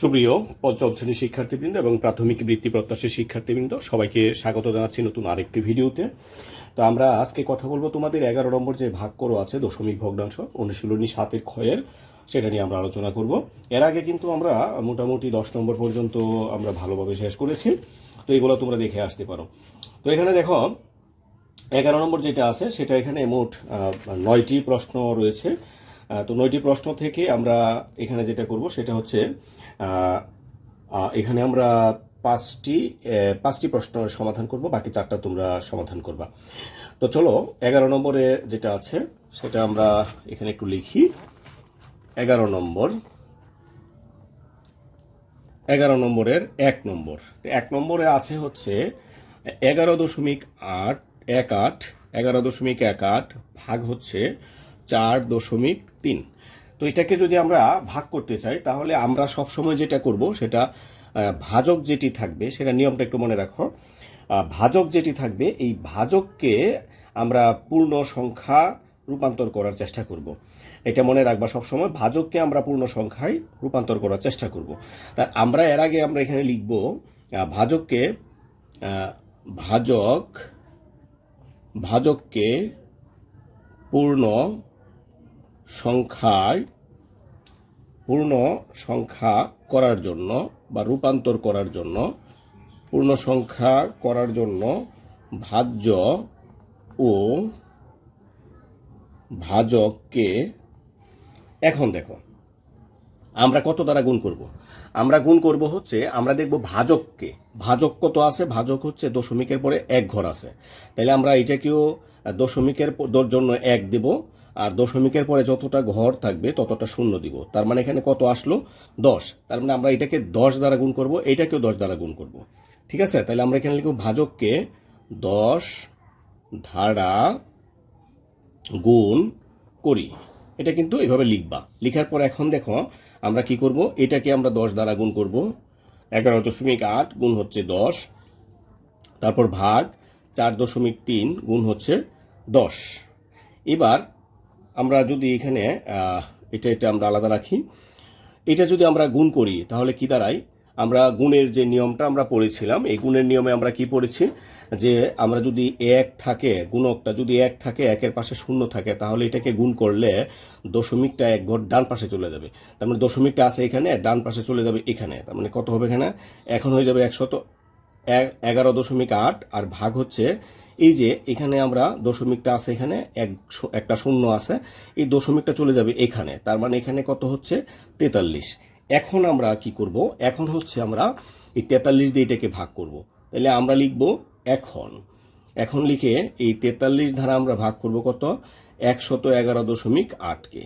সুপ্রিয় পঞ্চম শ্রেণির শিক্ষার্থীবৃন্দ এবং প্রাথমিক বৃত্তি প্রত্যাশী শিক্ষার্থীবৃন্দ, সবাইকে স্বাগত জানাচ্ছি নতুন আরেকটি ভিডিওতে। তো আমরা আজকে কথা বলব তোমাদের এগারো নম্বর যে ভাগ করো আছে, দশমিক ভগ্নাংশ, অনুশীলনী সাতের ক্ষয়ের, সেটা নিয়ে আমরা আলোচনা করব। এর আগে কিন্তু আমরা মোটামুটি দশ নম্বর পর্যন্ত আমরা ভালোভাবে শেষ করেছি। তো এগুলো তোমরা দেখে আসতে পারো। তো এখানে দেখো, এগারো নম্বর যেটা আছে, সেটা এখানে মোট নয়টি প্রশ্ন রয়েছে। তো নয়টি প্রশ্ন থেকে আমরা এখানে যেটা করব সেটা হচ্ছে এখানে আমরা পাঁচটি পাঁচটি প্রশ্নের সমাধান করব, বাকি চারটা তোমরা সমাধান করবা। তো চলো, এগারো নম্বরে যেটা আছে, সেটা আমরা এখানে একটু লিখি। এগারো নম্বর। এগারো নম্বরের এক নম্বর। এক নম্বরে আছে হচ্ছে, এগারো দশমিক আট, এক আট, এগারো দশমিক এক আট ভাগ হচ্ছে চার দশমিক তিন। তো এটাকে যদি আমরা ভাগ করতে চাই, তাহলে আমরা সবসময় যেটা করব, সেটা ভাজক যেটি থাকবে, সেটা নিয়মটা একটু মনে রাখো ভাজক যেটি থাকবে, এই ভাজককে আমরা পূর্ণ সংখ্যা রূপান্তর করার চেষ্টা করব। এটা মনে রাখবা সবসময়, ভাজককে আমরা পূর্ণ সংখ্যায় রূপান্তর করার চেষ্টা করব। তা আমরা এর আগে আমরা এখানে লিখব ভাজককে ভাজক, ভাজককে পূর্ণ সংখ্যায় পূর্ণ সংখ্যা করার জন্য বা রূপান্তর করার জন্য, পূর্ণ সংখ্যা করার জন্য ভাজ্য ও ভাজককে, এখন দেখো, আমরা কত দ্বারা গুণ করব? আমরা গুণ করব হচ্ছে, আমরা দেখব ভাজককে, ভাজক কত আছে? ভাজক হচ্ছে দশমিকের পরে এক ঘর আছে। তাহলে আমরা এটাকেও দশমিকের জন্য এক দেব। আর দশমিকের পরে যতটা ঘর থাকবে, ততটা শূন্য দিব। তার মানে এখানে কত আসলো? দশ। তার মানে আমরা এটাকে দশ দ্বারা গুণ করব, এটাকেও দশ দ্বারা গুণ করব। ঠিক আছে? তাহলে আমরা এখানে লিখব ভাজককে দশ ধারা গুণ করি। এটা কিন্তু এভাবে লিখবা। লিখার পর এখন দেখো, আমরা কি করব? এটাকে আমরা দশ দ্বারা গুণ করব। এগারো দশমিক আট গুণ হচ্ছে দশ। তারপর ভাগ চার দশমিক তিন গুণ হচ্ছে দশ। এবার আমরা যদি এখানে এটা এটা আমরা আলাদা রাখি। এটা যদি আমরা গুণ করি, তাহলে কি দাঁড়ায়? আমরা গুণের যে নিয়মটা আমরা পড়েছিলাম, এই গুণের নিয়মে আমরা কি পড়েছি? যে আমরা যদি এক থাকে, গুণকটা যদি এক থাকে, একের পাশে শূন্য থাকে, তাহলে এটাকে গুণ করলে দশমিকটা এক ঘর ডান পাশে চলে যাবে। তার মানে দশমিকটা আছে এখানে, ডান পাশে চলে যাবে এখানে। তার মানে কত হবে এখানে? এখন হয়ে যাবে একশত এগারো দশমিক আট, আর ভাগ হচ্ছে এই যে এখানে আমরা দশমিকটা আছে এখানে, এক একটা শূন্য আছে, এই দশমিকটা চলে যাবে এখানে, তার মানে এখানে কত হচ্ছে? তেতাল্লিশ। এখন আমরা কি করব? এখন হচ্ছে আমরা এই তেতাল্লিশ দিয়ে এটাকে ভাগ করব। তাহলে আমরা লিখব এখন। এখন লিখে এই তেতাল্লিশ ধারা আমরা ভাগ করব কত? একশত এগারো দশমিক আটকে।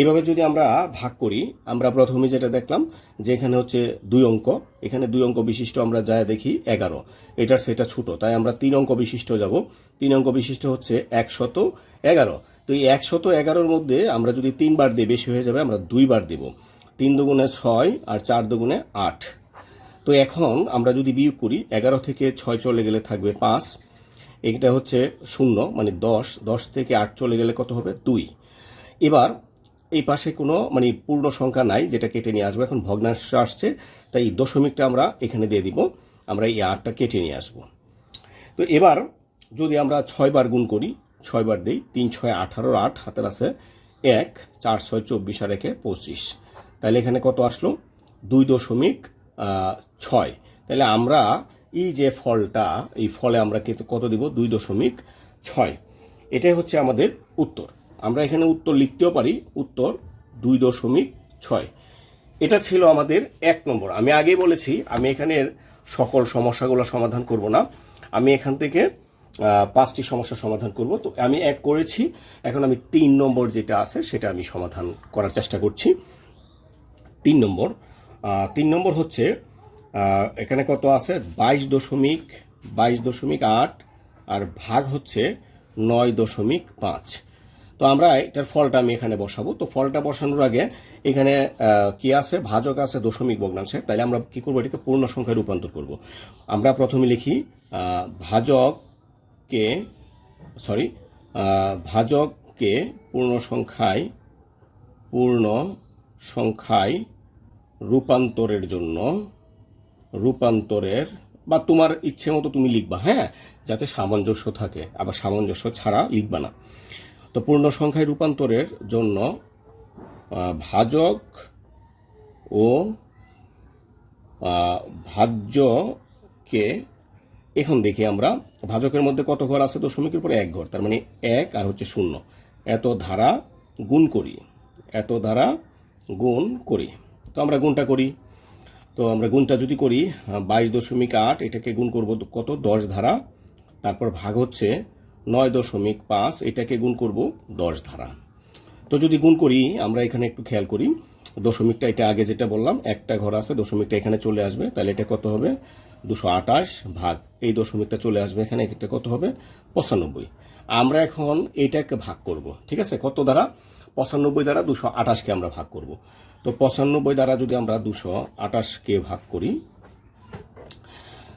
এভাবে যদি আমরা ভাগ করি, আমরা প্রথমে যেটা দেখলাম যে এখানে হচ্ছে দুই অঙ্ক, এখানে দুই অঙ্ক বিশিষ্ট আমরা যা দেখি এগারো। এটার সেটা ছোট, তাই আমরা তিন অঙ্ক বিশিষ্ট যাব। তিন অঙ্ক বিশিষ্ট হচ্ছে একশত এগারো। তো এই একশত এগারোর মধ্যে আমরা যদি তিনবার দিই বেশি হয়ে যাবে, আমরা দুইবার দেব। তিন দুগুণে ছয় আর চার দুগুণে আট। তো এখন আমরা যদি বিয়োগ করি, এগারো থেকে ছয় চলে গেলে থাকবে পাঁচ। এটা হচ্ছে শূন্য মানে দশ। দশ থেকে আট চলে গেলে কত হবে? দুই। এবার এই পাশে কোনো মানে পূর্ণ সংখ্যা নাই, যেটা কেটে নিয়ে আসব। এখন ভগ্নাংশ আসছে, তাই দশমিকটা আমরা এখানে দিয়ে দিব। আমরা এই আটটা কেটে নিয়ে আসব। তো এবার যদি আমরা ছয়বার গুণ করি ছয়বার দিই, তিন ছয় আঠারোর আট হাতের আছে এক, চার ছয় চব্বিশ আর একে পঁচিশ। তাহলে এখানে কত আসলো? দুই দশমিক ছয়। তাহলে আমরা এই যে ফলটা, এই ফলে আমরা কত দিব? দুই দশমিক ছয়। এটাই হচ্ছে আমাদের উত্তর। আমরা এখানে উত্তর লিখতেও পারি, উত্তর দুই দশমিক ছয়। এটা ছিল আমাদের এক নম্বর। আমি আগেই বলেছি, আমি এখানের সকল সমস্যাগুলো সমাধান করব না। আমি এখান থেকে পাঁচটি সমস্যার সমাধান করব। তো আমি এক করেছি, এখন আমি তিন নম্বর যেটা আছে সেটা আমি সমাধান করার চেষ্টা করছি। তিন নম্বর তিন নম্বর হচ্ছে এখানে কত আছে? বাইশ দশমিক বাইশ দশমিক আট, আর ভাগ হচ্ছে নয় দশমিক পাঁচ। তো আমরা এটার ফলটা আমি এখানে বসাবো। তো ফলটা বসানোর আগে এখানে কি আছে? ভাজক আছে, দশমিক ভগ্নাংশে তাহলে আমরা কি করব? এটাকে পূর্ণ সংখ্যায় রূপান্তর করব। আমরা প্রথমে লিখি ভাজককে সরি ভাজককে পূর্ণ সংখ্যায় পূর্ণ সংখ্যায় রূপান্তরের জন্য, রূপান্তরের, বা তোমার ইচ্ছে মতো তুমি লিখবা হ্যাঁ? যাতে সামঞ্জস্য থাকে। আবার সামঞ্জস্য ছাড়া লিখবা না। তো পূর্ণ সংখ্যায় রূপান্তরের জন্য ভাজক ও ভাজ্যকে এখন দেখি আমরা। ভাজকের মধ্যে কত ঘর আছে? দশমিকের উপরে এক ঘর, তার মানে এক আর হচ্ছে শূন্য। এত ধারা গুণ করি, এত ধারা গুণ করি। তো আমরা গুণটা করি। তো আমরা গুণটা যদি করি, বাইশ দশমিক আট, এটাকে গুণ করব কত? দশ ধারা। তারপর ভাগ হচ্ছে নয় দশমিক পাঁচ, এটাকে গুণ করব দশ ধারা। তো যদি গুণ করি, আমরা এখানে একটু খেয়াল করি, দশমিকটা এটা আগে যেটা বললাম, একটা ঘর আছে, দশমিকটা এখানে চলে আসবে, তাহলে এটা কত হবে? দুশো আঠাশ ভাগ, এই দশমিকটা চলে আসবে এখানে, এটা কত হবে? পঁচানব্বই। আমরা এখন এটাকে ভাগ করব, ঠিক আছে? কত দ্বারা পঁচানব্বই দ্বারা দুশো আঠাশকে আমরা ভাগ করব। তো পঁচানব্বই দ্বারা যদি আমরা দুশো আঠাশকে ভাগ করি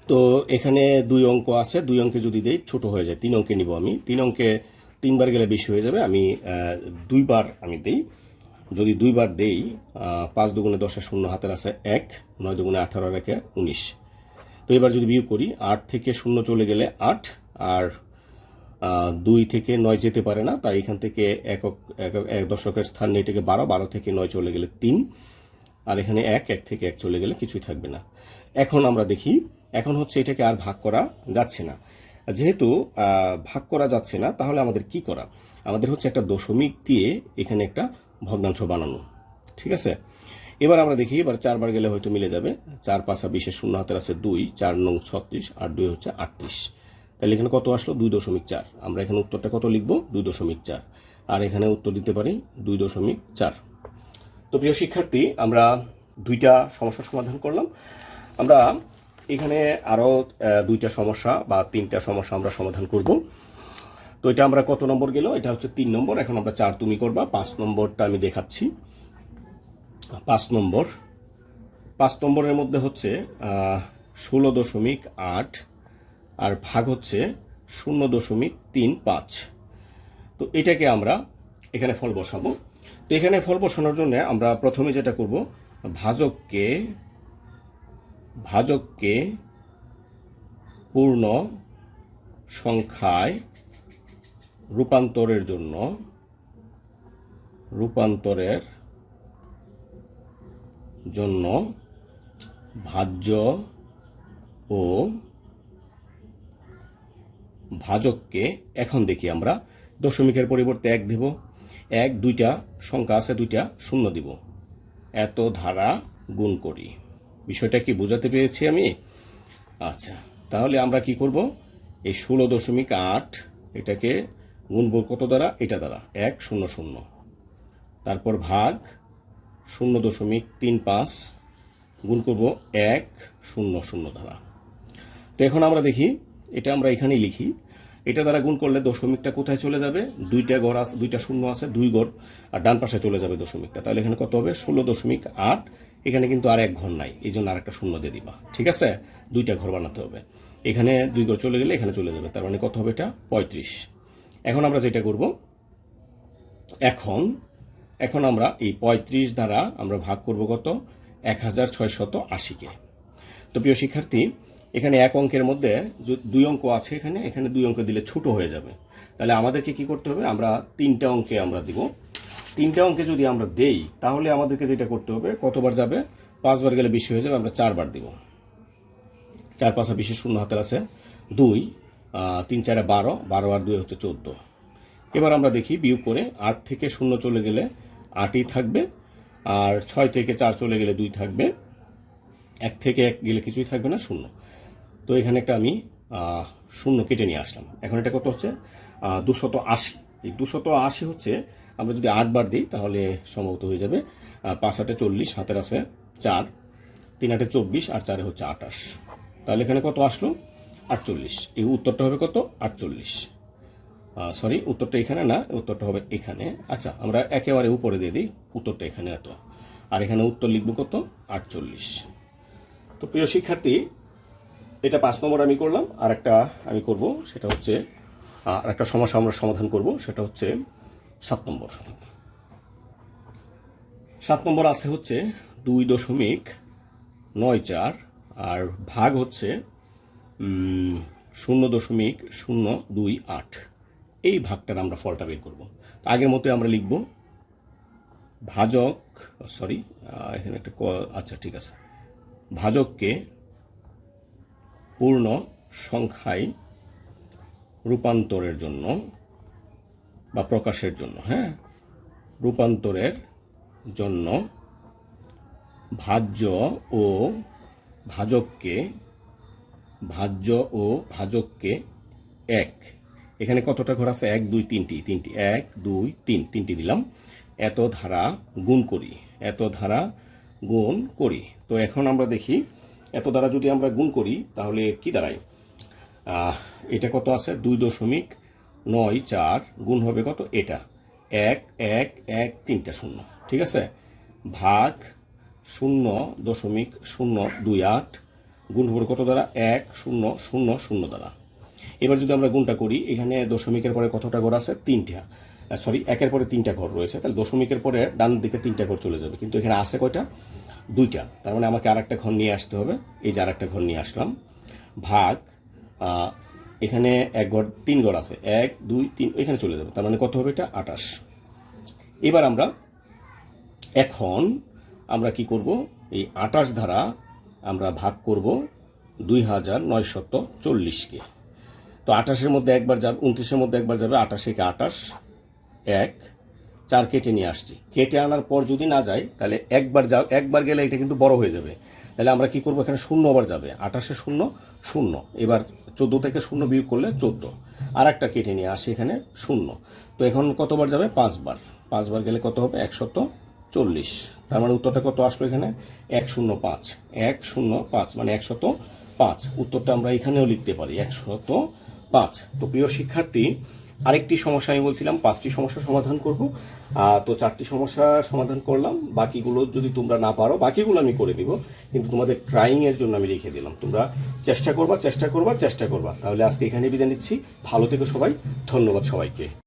তো এখানে দুই অঙ্ক আছে, দুই অঙ্কে যদি দেই, ছোট হয়ে যায়, তিন অঙ্কে নিব আমি। তিন অঙ্কে তিনবার গেলে বেশি হয়ে যাবে, আমি দুইবার আমি দেই। যদি দুইবার দেই পাঁচ দুগুণে দশে শূন্য হাতের আছে এক, নয় দুগুণে আঠারো আর রেখে উনিশ। তো এবার যদি বিয়োগ করি, আট থেকে শূন্য চলে গেলে আট, আর দুই থেকে নয় যেতে পারে না, তাই এখান থেকে একক- এক দশকের স্থান নিয়ে এটাকে বারো বারো থেকে নয় চলে গেলে তিন, আর এখানে এক এক থেকে এক চলে গেলে কিছুই থাকবে না। এখন আমরা দেখি এখন হচ্ছে এটাকে আর ভাগ করা যাচ্ছে না। যেহেতু ভাগ করা যাচ্ছে না, তাহলে আমাদের কি করা? আমাদের হচ্ছে একটা দশমিক দিয়ে এখানে একটা ভগ্নাংশ বানানো, ঠিক আছে? এবার আমরা দেখি, এবার চারবার গেলে হয়তো মিলে যাবে। চার পাঁচা বিশেষ শূন্য, হাতের আছে দুই, চার নং ছত্রিশ, আর দুই হচ্ছে আটত্রিশ। তাহলে এখানে কত আসলো? দুই দশমিক চার। আমরা এখানে উত্তরটা কত লিখব? দুই দশমিক চার। আর এখানে উত্তর দিতে পারি, দুই দশমিক চার। তো প্রিয় শিক্ষার্থী, আমরা দুইটা সমস্যার সমাধান করলাম। আমরা এখানে আরও দুইটা সমস্যা বা তিনটা সমস্যা আমরা সমাধান করব। তো এটা আমরা কত নম্বর গেল? এটা হচ্ছে তিন নম্বর। এখন আমরা চার তুমি করবা। পাঁচ নম্বরটা আমি দেখাচ্ছি। পাঁচ নম্বর। পাঁচ নম্বরের মধ্যে হচ্ছে ষোলো দশমিক আট আর ভাগ হচ্ছে শূন্য দশমিক তিন পাঁচ। তো এটাকে আমরা এখানে ফল বসাবো। তো এখানে ফল বসানোর জন্য আমরা প্রথমে যেটা করব, ভাজককে ভাজককে পূর্ণ সংখ্যায় রূপান্তরের জন্য রূপান্তরের জন্য ভাজ্য ও ভাজককে এখন দেখি আমরা। দশমিকের পরিবর্তে এক দেব। এক, দুইটা সংখ্যা আছে, দুইটা শূন্য দিব। এত ধারা গুণ করি। বিষয়টা কি বোঝাতে পেরেছি আমি? আচ্ছা তাহলে আমরা কি করব? এই ষোলো দশমিক আট এটাকে গুণব কত দ্বারা? এটা দ্বারা, এক, শূন্য শূন্য। তারপর ভাগ, শূন্য দশমিক তিন পাঁচ, গুণ করব এক, শূন্য শূন্য দ্বারা। তো এখন আমরা দেখি, এটা আমরা এখানেই লিখি। এটা দ্বারা গুণ করলে দশমিকটা কোথায় চলে যাবে? দুইটা ঘর আছে দুইটা শূন্য আছে, দুই ঘর আর ডান পাশে চলে যাবে দশমিকটা। তাহলে এখানে কত হবে? ষোলো দশমিক আট এখানে কিন্তু আর এক ঘর নাই। এই জন্য আর একটা শূন্য দিয়ে দিবা। ঠিক আছে? দুইটা ঘর বানাতে হবে। এখানে দুই ঘর চলে গেলে এখানে চলে যাবে। তার মানে কত হবে এটা? পঁয়ত্রিশ। এখন আমরা যেটা করব, এখন এখন আমরা এই পঁয়ত্রিশ দ্বারা আমরা ভাগ করব কত? এক হাজার ছয়শত আশিকে। তো প্রিয় শিক্ষার্থী, এখানে এক অঙ্কের মধ্যে দুই অঙ্ক আছে এখানে। এখানে দুই অঙ্ক দিলে ছোট হয়ে যাবে। তাহলে আমাদেরকে কি করতে হবে? আমরা তিনটা অঙ্কে আমরা দিব। তিনটা অঙ্কে যদি আমরা দেই, তাহলে আমাদেরকে যেটা করতে হবে, কতবার যাবে? পাঁচবার গেলে বেশি হয়ে যাবে, আমরা চারবার দিব। চার পাঁচা বিশেষ শূন্য হাতের আছে। দুই তিন, চারে, বারো। বারো আর দুই হচ্ছে চোদ্দ। এবার আমরা দেখি বিয়োগ করে আট থেকে শূন্য চলে গেলে আটই থাকবে, আর ছয় থেকে চার চলে গেলে দুই থাকবে। এক থেকে এক গেলে কিছুই থাকবে না, শূন্য। তো এখানে একটা আমি শূন্য কেটে নিয়ে আসলাম। এখন এটা কত হচ্ছে? দুশত আশি। এই দুশত আশি হচ্ছে, আমরা যদি আটবার দিই, তাহলে সম্ভবত হয়ে যাবে পাঁচ আটে চল্লিশ হাতের আছে চার, তিন আটে চব্বিশ, আর চারে হচ্ছে আটাশ তাহলে এখানে কত আসলো? আটচল্লিশ। এই উত্তরটা হবে কত? আটচল্লিশ। সরি উত্তরটা এখানে না, উত্তরটা হবে এখানে। আচ্ছা আমরা একেবারে উপরে দিয়ে দিই, উত্তরটা এখানে এত। আর এখানে উত্তর লিখব কত? আটচল্লিশ। তো প্রিয় শিক্ষার্থী, এটা পাঁচ নম্বর আমি করলাম আর একটা আমি করব, সেটা হচ্ছে আর একটা সমস্যা আমরা সমাধান করব, সেটা হচ্ছে সাত নম্বর। সাত নম্বর আছে হচ্ছে দুই দশমিক নয় চার, আর ভাগ হচ্ছে শূন্য দশমিক শূন্য দুই আট। এই ভাগটার আমরা ফলটা বের করব। আগের মতো আমরা লিখব ভাজক সরি এখানে একটা ক আচ্ছা ঠিক আছে। ভাজককে পূর্ণ সংখ্যায় রূপান্তরের জন্য বা প্রকাশের জন্য হ্যাঁ? রূপান্তরের জন্য ভাজ্য ও ভাজককে, ভাজ্য ও ভাজককে এক। এখানে কতটা ঘর আছে? এক, দুই, তিনটি তিনটি, এক, দুই, তিন, তিনটি দিলাম। এত ধারা গুণ করি, এত ধারা গুণ করি। তো এখন আমরা দেখি, এত দ্বারা যদি আমরা গুণ করি, তাহলে কি দাঁড়ায়? এটা কত আছে? দুই দশমিক নয় চার গুণ হবে কত? এটা। এক এক এক, তিনটা শূন্য। ঠিক আছে? ভাগ শূন্য দশমিক শূন্য দুই আট গুণ হবে কত দ্বারা? এক, শূন্য শূন্য শূন্য দ্বারা। এবার যদি আমরা গুণটা করি, এখানে দশমিকের পরে কতটা ঘর আছে? তিনটা। সরি একের পরে তিনটা ঘর রয়েছে। তাহলে দশমিকের পরে ডান দিকে তিনটা ঘর চলে যাবে। কিন্তু এখানে আছে কয়টা? দুইটা। তার মানে আমাকে আরেকটা ঘর নিয়ে আসতে হবে। এই যে আরেকটা ঘর নিয়ে আসলাম। ভাগ এখানে এক ঘর, তিন ঘর আছে। এক, দুই, তিন, এখানে চলে যাবে। তার মানে কত হবে এটা? আটাশ এবার আমরা এখন আমরা কি করব? এই আটাশ ধারা আমরা ভাগ করব দুই হাজার নয়শত চল্লিশকে তো আঠাশের মধ্যে একবার যাবে, উনত্রিশের মধ্যে একবার যাবে, আঠাশে কে আঠাশ, এক, চার কেটে নিয়ে আসছি। কেটে আনার পর যদি না যায়, তাহলে একবার যা, একবার গেলে এটা কিন্তু বড় হয়ে যাবে। তাহলে আমরা কি করব? এখানে শূন্য আবার যাবে। আঠাশে শূন্য শূন্য। এবার চোদ্দ থেকে শূন্য বিয়োগ করলে চোদ্দ। আর একটা কেটে নিয়ে আসি এখানে, শূন্য। তো এখন কতবার যাবে? পাঁচবার। পাঁচবার গেলে কত হবে? একশত চল্লিশ। তার মানে উত্তরটা কত আসলো এখানে? এক শূন্য পাঁচ। এক শূন্য পাঁচ মানে একশত পাঁচ। উত্তরটা আমরা এখানেও লিখতে পারি, একশত পাঁচ। তো প্রিয় শিক্ষার্থী আরেকটি সমস্যা আমি বলছিলাম, পাঁচটি সমস্যা সমাধান করব। তো চারটি সমস্যা সমাধান করলাম। বাকিগুলো যদি তোমরা না পারো, বাকিগুলো আমি করে দিব। কিন্তু তোমাদের ট্রাইং এর জন্য আমি রেখে দিলাম। তোমরা চেষ্টা করবা চেষ্টা করবা চেষ্টা করবা। তাহলে আজকে এখানে বিদায় নিচ্ছি। ভালো থেকে সবাই। ধন্যবাদ সবাইকে।